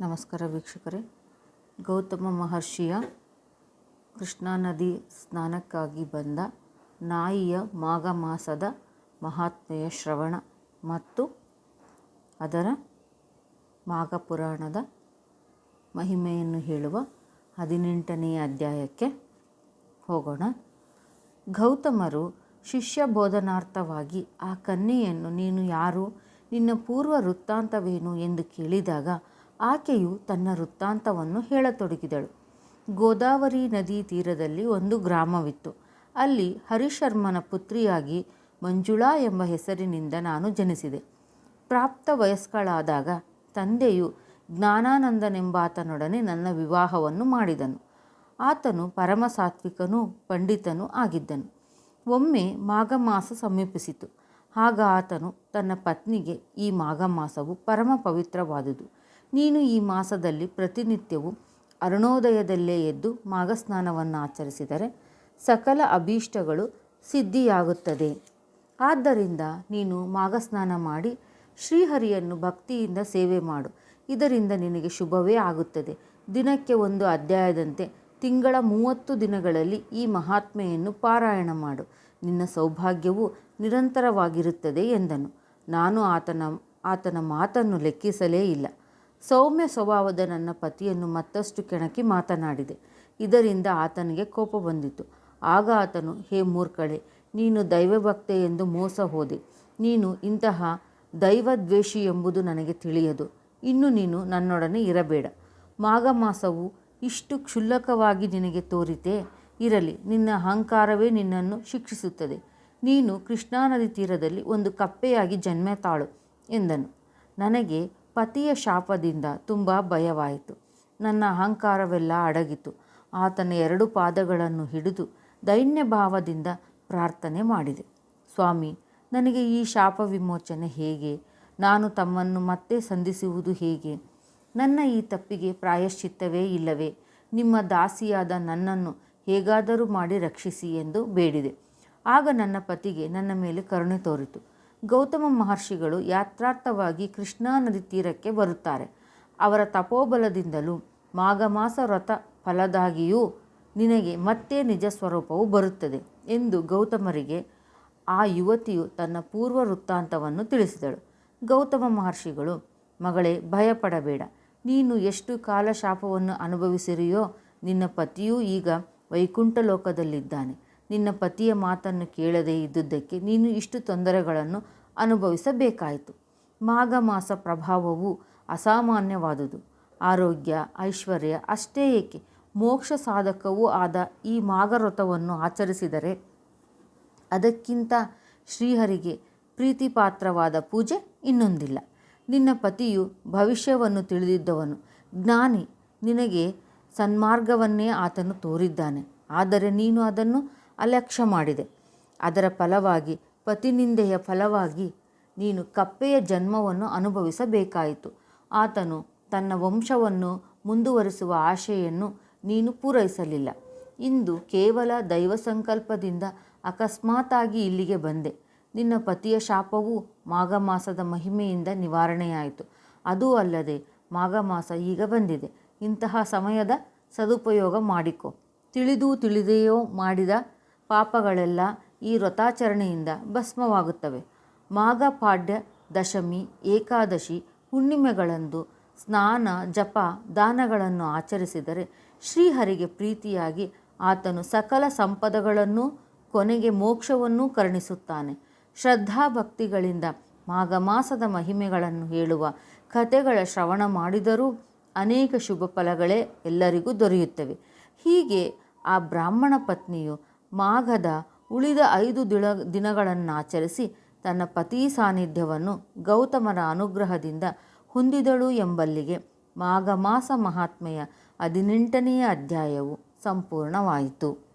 ನಮಸ್ಕಾರ ವೀಕ್ಷಕರೇ. ಗೌತಮ ಮಹರ್ಷಿಯ ಕೃಷ್ಣಾ ನದಿ ಸ್ನಾನಕ್ಕಾಗಿ ಬಂದ ನಾಯಿಯ ಮಾಘ ಮಾಸದ ಮಹಾತ್ಮೆಯ ಶ್ರವಣ ಮತ್ತು ಅದರ ಮಾಘ ಪುರಾಣದ ಮಹಿಮೆಯನ್ನು ಹೇಳುವ ಹದಿನೆಂಟನೆಯ ಅಧ್ಯಾಯಕ್ಕೆ ಹೋಗೋಣ. ಗೌತಮರು ಶಿಷ್ಯ ಬೋಧನಾರ್ಥವಾಗಿ ಆ ಕನ್ಯೆಯನ್ನು, ನೀನು ಯಾರು? ನಿನ್ನ ಪೂರ್ವ ವೃತ್ತಾಂತವೇನು? ಎಂದು ಕೇಳಿದಾಗ ಆಕೆಯು ತನ್ನ ವೃತ್ತಾಂತವನ್ನು ಹೇಳತೊಡಗಿದಳು. ಗೋದಾವರಿ ನದಿ ತೀರದಲ್ಲಿ ಒಂದು ಗ್ರಾಮವಿತ್ತು. ಅಲ್ಲಿ ಹರಿಶರ್ಮನ ಪುತ್ರಿಯಾಗಿ ಮಂಜುಳಾ ಎಂಬ ಹೆಸರಿನಿಂದ ನಾನು ಜನಿಸಿದೆ. ಪ್ರಾಪ್ತ ವಯಸ್ಕಳಾದಾಗ ತಂದೆಯು ಜ್ಞಾನಾನಂದನೆಂಬಾತನೊಡನೆ ನನ್ನ ವಿವಾಹವನ್ನು ಮಾಡಿದನು. ಆತನು ಪರಮ ಸಾತ್ವಿಕನೂ ಪಂಡಿತನೂ ಆಗಿದ್ದನು. ಒಮ್ಮೆ ಮಾಘಮಾಸ ಸಮೀಪಿಸಿತು. ಆಗ ಆತನು ತನ್ನ ಪತ್ನಿಗೆ ಈ ಮಾಘಮಾಸವು ಪರಮ ಪವಿತ್ರವಾದುದು. ನೀನು ಈ ಮಾಸದಲ್ಲಿ ಪ್ರತಿನಿತ್ಯವೂ ಅರುಣೋದಯದಲ್ಲೇ ಎದ್ದು ಮಾಘಸ್ನಾನವನ್ನು ಆಚರಿಸಿದರೆ ಸಕಲ ಅಭೀಷ್ಟಗಳು ಸಿದ್ಧಿಯಾಗುತ್ತದೆ. ಆದ್ದರಿಂದ ನೀನು ಮಾಘಸ್ನಾನ ಮಾಡಿ ಶ್ರೀಹರಿಯನ್ನು ಭಕ್ತಿಯಿಂದ ಸೇವೆ ಮಾಡು. ಇದರಿಂದ ನಿನಗೆ ಶುಭವೇ ಆಗುತ್ತದೆ. ದಿನಕ್ಕೆ ಒಂದು ಅಧ್ಯಾಯದಂತೆ ತಿಂಗಳ ಮೂವತ್ತು ದಿನಗಳಲ್ಲಿ ಈ ಮಹಾತ್ಮೆಯನ್ನು ಪಾರಾಯಣ ಮಾಡು. ನಿನ್ನ ಸೌಭಾಗ್ಯವು ನಿರಂತರವಾಗಿರುತ್ತದೆ ಎಂದನು. ನಾನು ಆತನ ಆತನ ಮಾತನ್ನು ಲೆಕ್ಕಿಸಲೇ ಇಲ್ಲ. ಸೌಮ್ಯ ಸ್ವಭಾವದ ನನ್ನ ಪತಿಯನ್ನು ಮತ್ತಷ್ಟು ಕೆಣಕಿ ಮಾತನಾಡಿದೆ. ಇದರಿಂದ ಆತನಿಗೆ ಕೋಪ ಬಂದಿತು. ಆಗ ಆತನು, ಹೇ ಮೂರ್ಖಳೆ, ನೀನು ದೈವಭಕ್ತೆ ಎಂದು ಮೋಸ ಹೋದೆ. ನೀನು ಇಂತಹ ದೈವದ್ವೇಷಿ ಎಂಬುದು ನನಗೆ ತಿಳಿಯದು. ಇನ್ನು ನೀನು ನನ್ನೊಡನೆ ಇರಬೇಡ. ಮಾಘ ಮಾಸವು ಇಷ್ಟು ಕ್ಷುಲ್ಲಕವಾಗಿ ನಿನಗೆ ತೋರಿತೆ, ಇರಲಿ, ನಿನ್ನ ಅಹಂಕಾರವೇ ನಿನ್ನನ್ನು ಶಿಕ್ಷಿಸುತ್ತದೆ. ನೀನು ಕೃಷ್ಣಾ ನದಿ ತೀರದಲ್ಲಿ ಒಂದು ಕಪ್ಪೆಯಾಗಿ ಜನ್ಮ ತಾಳು ಎಂದನು. ನನಗೆ ಪತಿಯ ಶಾಪದಿಂದ ತುಂಬ ಭಯವಾಯಿತು. ನನ್ನ ಅಹಂಕಾರವೆಲ್ಲ ಅಡಗಿತು. ಆತನ ಎರಡು ಪಾದಗಳನ್ನು ಹಿಡಿದು ದೈನ್ಯ ಭಾವದಿಂದ ಪ್ರಾರ್ಥನೆ ಮಾಡಿದೆ. ಸ್ವಾಮಿ, ನನಗೆ ಈ ಶಾಪ ವಿಮೋಚನೆ ಹೇಗೆ? ನಾನು ತಮ್ಮನ್ನು ಮತ್ತೆ ಸಂಧಿಸುವುದು ಹೇಗೆ? ನನ್ನ ಈ ತಪ್ಪಿಗೆ ಪ್ರಾಯಶ್ಚಿತ್ತವೇ ಇಲ್ಲವೇ? ನಿಮ್ಮ ದಾಸಿಯಾದ ನನ್ನನ್ನು ಹೇಗಾದರೂ ಮಾಡಿ ರಕ್ಷಿಸಿ ಎಂದು ಬೇಡಿದೆ. ಆಗ ನನ್ನ ಪತಿಗೆ ನನ್ನ ಮೇಲೆ ಕರುಣೆ ತೋರಿತು. ಗೌತಮ ಮಹರ್ಷಿಗಳು ಯಾತ್ರಾರ್ಥವಾಗಿ ಕೃಷ್ಣಾ ನದಿ ತೀರಕ್ಕೆ ಬರುತ್ತಾರೆ. ಅವರ ತಪೋಬಲದಿಂದಲೂ ಮಾಘಮಾಸ ವ್ರತ ಫಲದಾಗಿಯೂ ನಿನಗೆ ಮತ್ತೆ ನಿಜ ಸ್ವರೂಪವು ಬರುತ್ತದೆ ಎಂದು ಗೌತಮರಿಗೆ ಆ ಯುವತಿಯು ತನ್ನ ಪೂರ್ವ ವೃತ್ತಾಂತವನ್ನು ತಿಳಿಸಿದಳು. ಗೌತಮ ಮಹರ್ಷಿಗಳು, ಮಗಳೇ, ಭಯಪಡಬೇಡ. ನೀನು ಎಷ್ಟು ಕಾಲ ಶಾಪವನ್ನು ಅನುಭವಿಸಿರಿಯೋ ನಿನ್ನ ಪತಿಯೂ ಈಗ ವೈಕುಂಠ ಲೋಕದಲ್ಲಿದ್ದಾನೆ ನಿನ್ನ ಪತಿಯ ಮಾತನ್ನು ಕೇಳದೇ ಇದ್ದುದಕ್ಕೆ ನೀನು ಇಷ್ಟು ತೊಂದರೆಗಳನ್ನು ಅನುಭವಿಸಬೇಕಾಯಿತು. ಮಾಘ ಮಾಸ ಪ್ರಭಾವವು ಅಸಾಮಾನ್ಯವಾದುದು. ಆರೋಗ್ಯ, ಐಶ್ವರ್ಯ ಅಷ್ಟೇ ಏಕೆ? ಮೋಕ್ಷ ಸಾಧಕವೂ ಆದ ಈ ಮಾಘವ್ರತವನ್ನು ಆಚರಿಸಿದರೆ ಅದಕ್ಕಿಂತ ಶ್ರೀಹರಿಗೆ ಪ್ರೀತಿಪಾತ್ರವಾದ ಪೂಜೆ ಇನ್ನೊಂದಿಲ್ಲ. ನಿನ್ನ ಪತಿಯು ಭವಿಷ್ಯವನ್ನು ತಿಳಿದಿದ್ದವನು. ಜ್ಞಾನಿ ನಿನಗೆ ಸನ್ಮಾರ್ಗವನ್ನೇ ಆತನು ತೋರಿದ್ದಾನೆ. ಆದರೆ ನೀನು ಅದನ್ನು ಅಲಕ್ಷ್ಯ ಮಾಡಿದೆ. ಅದರ ಫಲವಾಗಿ, ಪತಿನಿಂದೆಯ ಫಲವಾಗಿ ನೀನು ಕಪ್ಪೆಯ ಜನ್ಮವನ್ನು ಅನುಭವಿಸಬೇಕಾಯಿತು. ಆತನು ತನ್ನ ವಂಶವನ್ನು ಮುಂದುವರಿಸುವ ಆಶೆಯನ್ನು ನೀನು ಪೂರೈಸಲಿಲ್ಲ. ಇಂದು ಕೇವಲ ದೈವ ಸಂಕಲ್ಪದಿಂದ ಅಕಸ್ಮಾತಾಗಿ ಇಲ್ಲಿಗೆ ಬಂದೆ. ನಿನ್ನ ಪತಿಯ ಶಾಪವು ಮಾಘ ಮಾಸದ ಮಹಿಮೆಯಿಂದ ನಿವಾರಣೆಯಾಯಿತು. ಅದೂ ಅಲ್ಲದೆ ಮಾಘ ಮಾಸ ಈಗ ಬಂದಿದೆ. ಇಂತಹ ಸಮಯದ ಸದುಪಯೋಗ ಮಾಡಿಕೊ. ತಿಳಿದು ತಿಳಿದೆಯೋ ಮಾಡಿದ ಪಾಪಗಳೆಲ್ಲ ಈ ವ್ರತಾಚರಣೆಯಿಂದ ಭಸ್ಮವಾಗುತ್ತವೆ. ಮಾಘ ಪಾಡ್ಯ ದಶಮಿ ಏಕಾದಶಿ ಹುಣ್ಣಿಮೆಗಳಂದು ಸ್ನಾನ, ಜಪ, ದಾನಗಳನ್ನು ಆಚರಿಸಿದರೆ ಶ್ರೀಹರಿಗೆ ಪ್ರೀತಿಯಾಗಿ ಆತನು ಸಕಲ ಸಂಪದಗಳನ್ನು, ಕೊನೆಗೆ ಮೋಕ್ಷವನ್ನೂ ಕರುಣಿಸುತ್ತಾನೆ. ಶ್ರದ್ಧಾಭಕ್ತಿಗಳಿಂದ ಮಾಘ ಮಾಸದ ಮಹಿಮೆಗಳನ್ನು ಹೇಳುವ ಕಥೆಗಳ ಶ್ರವಣ ಮಾಡಿದರೂ ಅನೇಕ ಶುಭ ಫಲಗಳೇ ಎಲ್ಲರಿಗೂ ದೊರೆಯುತ್ತವೆ. ಹೀಗೆ ಆ ಬ್ರಾಹ್ಮಣ ಪತ್ನಿಯು ಮಾಘದ ಉಳಿದ ಐದು ದಿಳ ದಿನಗಳನ್ನಾಚರಿಸಿ ತನ್ನ ಪತಿ ಸಾನ್ನಿಧ್ಯವನ್ನು ಗೌತಮರ ಅನುಗ್ರಹದಿಂದ ಹೊಂದಿದಳು ಎಂಬಲ್ಲಿಗೆ ಮಾಘ ಮಾಸ ಮಹಾತ್ಮೆಯ ಹದಿನೆಂಟನೆಯ ಅಧ್ಯಾಯವು ಸಂಪೂರ್ಣವಾಯಿತು.